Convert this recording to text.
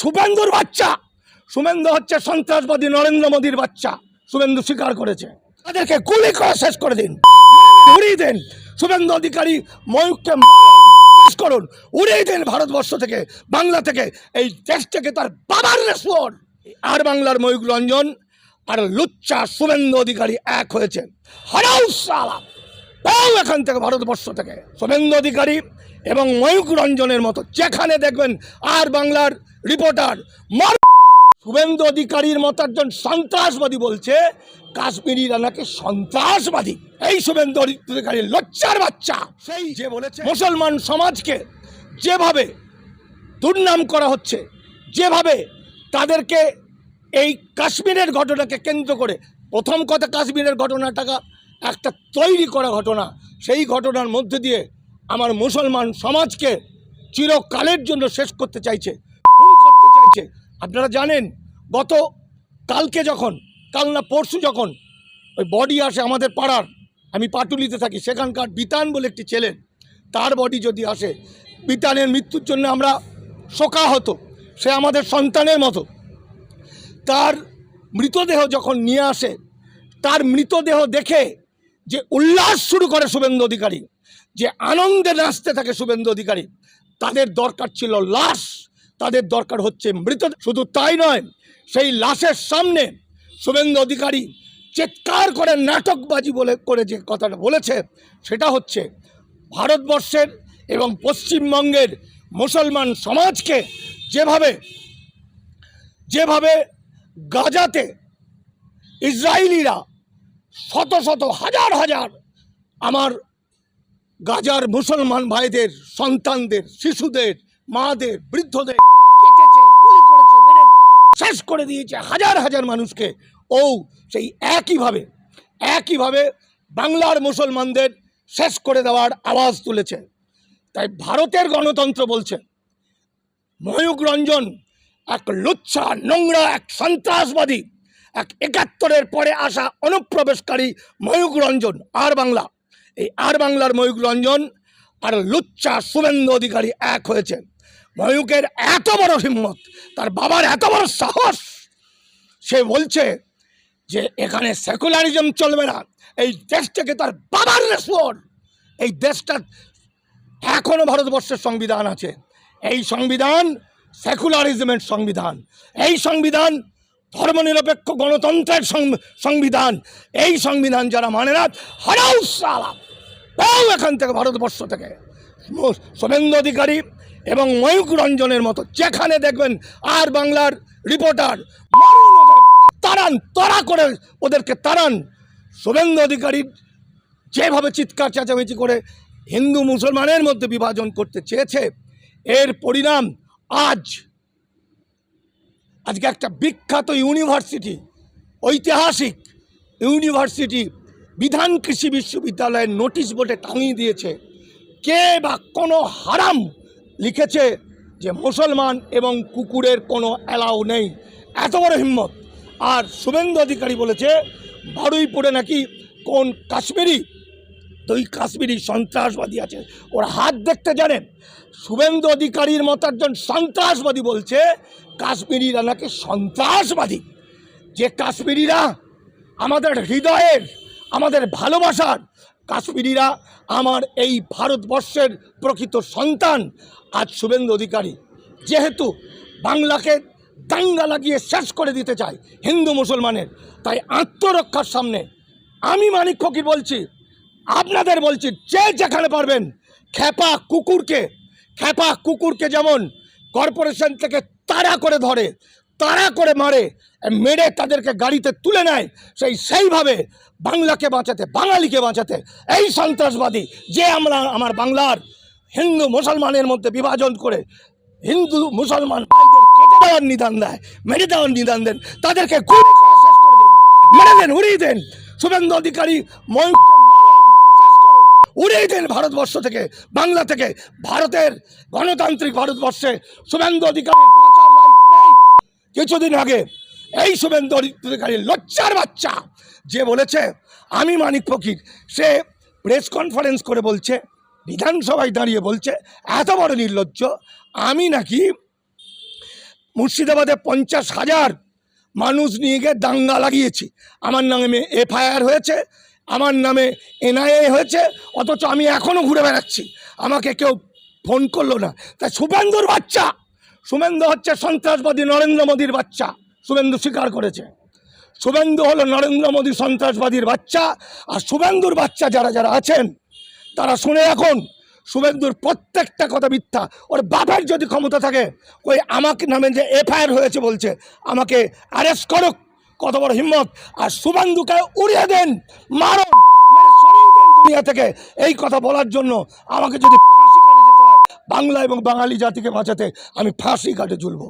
শুভেন্দুর বাচ্চা। শুভেন্দু হচ্ছে সন্ত্রাসবাদী নরেন্দ্র মোদীর বাচ্চা। শুভেন্দু স্বীকার করেছে। তাদেরকে গুলি করে শেষ করে দিন। উড়িয়ে দেন। শুভেন্দু অধিকারী ময়ূককে শেষ করুন। উড়িয়ে দেন ভারতবর্ষ থেকে, বাংলা থেকে। এই দেশ থেকে তার বাবার রেসপর আর বাংলার ময়ূক রঞ্জন, আর লুচ্চা শুভেন্দু অধিকারী এক হয়েছে। হারাও সালা এখান থেকে ভারতবর্ষ থেকে। শুভেন্দু অধিকারী এবং ময়ূক রঞ্জনের মতো। যেখানে দেখবেন আর বাংলার রিপোর্টার মর শুভেন্দু অধিকারীর মতো একজন সন্ত্রাসবাদী বলছে কাশ্মীরিরা নাকি সন্ত্রাসবাদী। এই শুভেন্দু অধিকারীর লজ্জার বাচ্চা। সেই যে বলেছে মুসলমান সমাজকে যেভাবে দুর্নাম করা হচ্ছে যেভাবে তাদেরকে এই কাশ্মীরের ঘটনাকে কেন্দ্র করে প্রথম কথা কাশ্মীরের ঘটনাটাকা একটা তৈরি করা ঘটনা সেই ঘটনার মধ্যে দিয়ে আমার মুসলমান সমাজকে চিরকালের জন্য শেষ করতে চাইছে। আপনারা জানেন, গত কালকে যখন, কাল না পরশু যখন ওই বডি আসে আমাদের পাড়ার, আমি পাটুলিতে থাকি, সেখানকার বিতান বলে একটি ছেলে, তার বডি যদি আসে, বিতানের মৃত্যুর জন্য আমরা শোকা হতো সে আমাদের সন্তানের মতো। তার মৃতদেহ যখন নিয়ে আসে, তার মৃতদেহ দেখে যে উল্লাস শুরু করে শুভেন্দু অধিকারী, যে আনন্দে নাচতে থাকে শুভেন্দু অধিকারী, তাদের দরকার ছিল লাশ তাদের দরকার হচ্ছে মৃত, শুধু তাই নয়, সেই লাশের সামনে শুভেন্দু অধিকারী চিৎকার করে নাটকবাজি বলে, করে যে কথাটা বলেছে, সেটা হচ্ছে ভারতবর্ষের এবং পশ্চিমবঙ্গের মুসলমান সমাজকে যেভাবে যেভাবে গাজাতে ইসরায়েলিরা শত শত হাজার হাজার আমার গাজার মুসলমান ভাইদের, সন্তানদের, শিশুদের, মাদের, বৃদ্ধদের কেটেছে গুলি করেছে মেরে শেষ করে দিয়েছে হাজার হাজার মানুষকে। ও সেই একইভাবে একইভাবে বাংলার মুসলমানদের শেষ করে দেওয়ার আওয়াজ তুলেছে। তাই ভারতের গণতন্ত্র বলছে ময়ূক রঞ্জন এক লুচ্ছা, নোংরা, এক সন্ত্রাসবাদী, এক একাত্তরের পরে আসা অনুপ্রবেশকারী ময়ূক রঞ্জন, আর বাংলা। এই আর বাংলার ময়ূক রঞ্জন আর লুচ্চা শুভেন্দু অধিকারী এক হয়েছে। ময়ূকের এত বড় হিম্মত, তার বাবার এত বড় সাহস। সে বলছে যে, এখানে সেকুলারিজম চলবে না। এই দেশটাকে তার বাবার রেসপর এই দেশটা এখনও ভারতবর্ষের সংবিধান আছে। এই সংবিধান সেকুলারিজমের সংবিধান। এই সংবিধান ধর্মনিরপেক্ষ গণতন্ত্রের সংবিধান। এই সংবিধান যারা মানে না হারাও পাও এখান থেকে ভারতবর্ষ থেকে। শুভেন্দু অধিকারী এবং ময়ূক রঞ্জনের মতো, যেখানে দেখবেন আর বাংলার রিপোর্টার মারুন ওদের, তাড়ান, তাড়া করে ওদেরকে তাড়ান। শুভেন্দু অধিকারী যেভাবে চিৎকার চেঁচামেচি করে হিন্দু মুসলমানের মধ্যে বিভাজন করতে চেয়েছে, এর পরিণাম আজ। আজকে একটা বিখ্যাত ইউনিভার্সিটি, ঐতিহাসিক ইউনিভার্সিটি বিধান কৃষি বিশ্ববিদ্যালয়ের নোটিশ বোর্ডে টাঙিয়ে দিয়েছে, কে বা কোনো হারাম লিখেছে যে মুসলমান এবং কুকুরের কোনো অ্যালাউ নেই। এত বড় হিম্মত। আর শুভেন্দু অধিকারী বলেছে, বারুইপুরে নাকি কোন কাশ্মীরি দুই কাশ্মীরি সন্ত্রাসবাদী আছে, ওর হাত দেখতে জানেন? শুভেন্দু অধিকারীর মতো একজন সন্ত্রাসবাদী বলছে, কাশ্মীরিরা নাকি সন্ত্রাসবাদী। যে কাশ্মীরিরা আমাদের হৃদয়ের আমাদের ভালোবাসার কাশ্মীরিরা আমার এই ভারতবর্ষের প্রকৃত সন্তান। আজ শুভেন্দু অধিকারী, যেহেতু বাংলাকে দাঙ্গা লাগিয়ে শেষ করে দিতে চায় হিন্দু মুসলমানের, তাই আত্মরক্ষার সামনে আমি মানিক ফকির বলছি, আপনাদের বলছি, যে যেখানে পারবেন, খেপা কুকুরকে খেপা কুকুরকে যেমন কর্পোরেশন থেকে তারা করে ধরে তাড়া করে মারে মেরে তাদেরকে গাড়িতে তুলে নেয়। সেই সেইভাবে বাংলাকে বাঁচাতে, বাঙালিকে বাঁচাতে এই সন্ত্রাসবাদী, যে আমরা, আমার বাংলার হিন্দু মুসলমানের মধ্যে বিভাজন করে হিন্দু মুসলমান ভাইদের কেটে দেওয়ার নিদান দেয়, মেরে দেওয়ার নিদান দেন, তাদেরকে গুলি করে শেষ করে দিন, মেরে দেন, উড়িয়ে দেন। শুভেন্দু অধিকারী উড়িয়ে দেন ভারতবর্ষ থেকে, বাংলা থেকে, ভারতের গণতান্ত্রিক ভারতবর্ষে। শুভেন্দু নেই কিছুদিন আগে এই শুভেন্দু অধিকারীর লজ্জার বাচ্চা যে বলেছে, আমি মানিক ফকির। সে প্রেস কনফারেন্স করে বলছে, বিধানসভায় দাঁড়িয়ে বলছে, এত বড় নির্লজ্জ, আমি নাকি মুর্শিদাবাদে পঞ্চাশ হাজার মানুষ নিয়ে গিয়ে দাঙ্গা লাগিয়েছি। আমার নামে এফআইআর হয়েছে, আমার নামে এনআইএ হয়েছে, অথচ আমি এখনও ঘুরে বেড়াচ্ছি। আমাকে কেউ ফোন করল না। তাই শুভেন্দুর বাচ্চা শুভেন্দু হচ্ছে সন্ত্রাসবাদী নরেন্দ্র মোদীর বাচ্চা, শুভেন্দু স্বীকার করেছে। শুভেন্দু হলো নরেন্দ্র মোদী সন্ত্রাসবাদীর বাচ্চা, আর শুভেন্দুর বাচ্চা যারা যারা আছেন, তারা শুনে এখন শুভেন্দুর প্রত্যেকটা কথা মিথ্যা। ওর বাবার যদি ক্ষমতা থাকে ওই আমাকে নামে যে এফআইআর হয়েছে বলছে, আমাকে অ্যারেস্ট করুক, কত বড় হিম্মত। আর শুভেন্দুকে উড়িয়ে দেন মারো মেরে সরিয়ে দেন দুনিয়া থেকে। এই কথা বলার জন্য আমাকে যদি বাংলা এবং বাঙালি জাতিকে বাঁচাতে আমি ফাঁসি কাটে ঝুলবো।